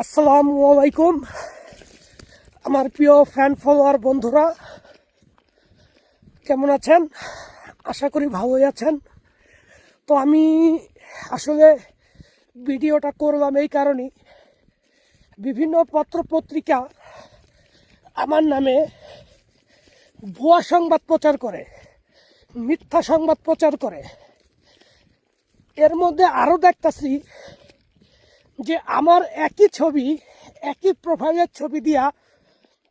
আসসালামু আলাইকুম। আমার প্রিয় ফ্যান ফলোয়ার বন্ধুরা, কেমন আছেন? আশা করি ভালোই আছেন। তো আমি আসলে ভিডিওটা করলাম এই কারণেই। বিভিন্ন পত্র পত্রিকা আমার নামে ভুয়া সংবাদ প্রচার করে, মিথ্যা সংবাদ প্রচার করে। এর মধ্যে আরও দেখতাছি যে আমার একই ছবি, একই প্রোফাইলের ছবি দিয়া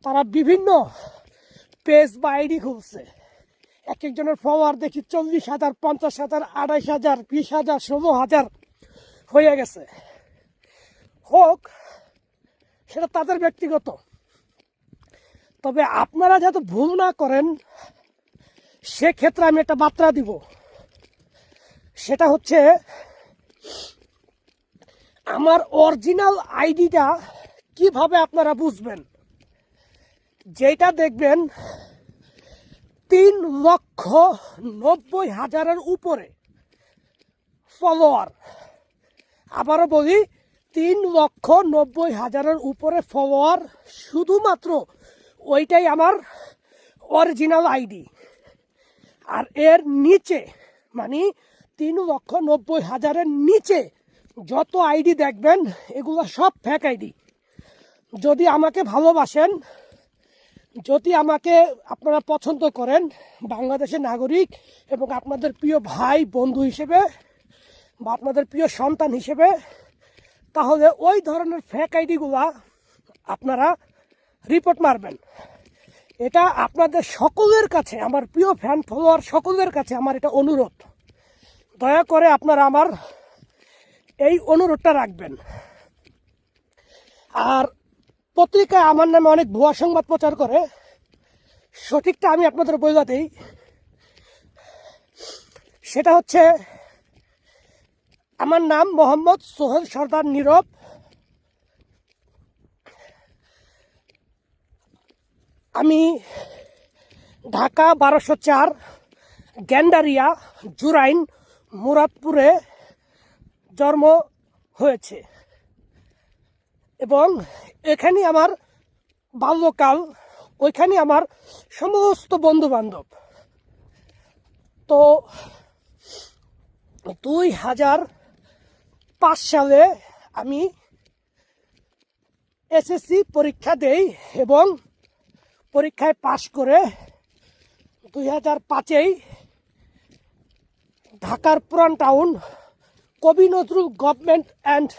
তারা বিভিন্ন পেজ বা আইডি খুলছে। এক একজনের ফলোয়ার দেখি চল্লিশ হাজার, পঞ্চাশ হাজার, আড়াইশ হাজার, বিশ হাজার, ষোলো হাজার হয়ে গেছে। হোক, সেটা তাদের ব্যক্তিগত। তবে আপনারা যাতে ভুল না করেন, সেক্ষেত্রে আমি একটা বার্তা দিব। সেটা হচ্ছে আমার অরিজিনাল আইডিটা কীভাবে আপনারা বুঝবেন? যেটা দেখবেন, তিন লক্ষ নব্বই হাজারের উপরে ফলোয়ার আবারও বলি, তিন লক্ষ নব্বই হাজারের উপরে ফলোয়ার শুধুমাত্র ওইটাই আমার অরিজিনাল আইডি। আর এর নিচে মানে তিন লক্ষ নব্বই হাজারের নিচে যত আইডি দেখবেন, এগুলো সব ফ্যাক আইডি। যদি আমাকে ভালোবাসেন, যদি আমাকে আপনারা পছন্দ করেন, বাংলাদেশের নাগরিক এবং আপনাদের প্রিয় ভাই, বন্ধু হিসেবে বা আপনাদের প্রিয় সন্তান হিসেবে, তাহলে ওই ধরনের ফ্যাক আইডিগুলা আপনারা রিপোর্ট মারবেন। এটা আপনাদের সকলের কাছে, আমার প্রিয় ফ্যান ফলোয়ার সকলের কাছে আমার এটা অনুরোধ। দয়া করে আপনারা আমার এই অনুরোধটা রাখবেন। আর পত্রিকায় আমার নামে অনেক ভুয়া সংবাদ প্রচার করে। সঠিকটা আমি আপনাদের বলে দিই। সেটা হচ্ছে, আমার নাম মোহাম্মদ সোহেল সর্দার নীরব। আমি ঢাকা বারোশো চার, গ্যান্ডারিয়া, জুরাইন, মুরাদপুরে জন্ম হয়েছে। এবং এখানে আমার বাল্যকাল, ওইখানে আমার সমস্ত বন্ধু বান্ধব তো দুই হাজার পাঁচ সালে আমি এসএসসি পরীক্ষা দেই এবং পরীক্ষায় পাশ করে দুই হাজার পাঁচেই ঢাকার পুরান টাউন কবি নজরুল গভর্নমেন্ট অ্যান্ড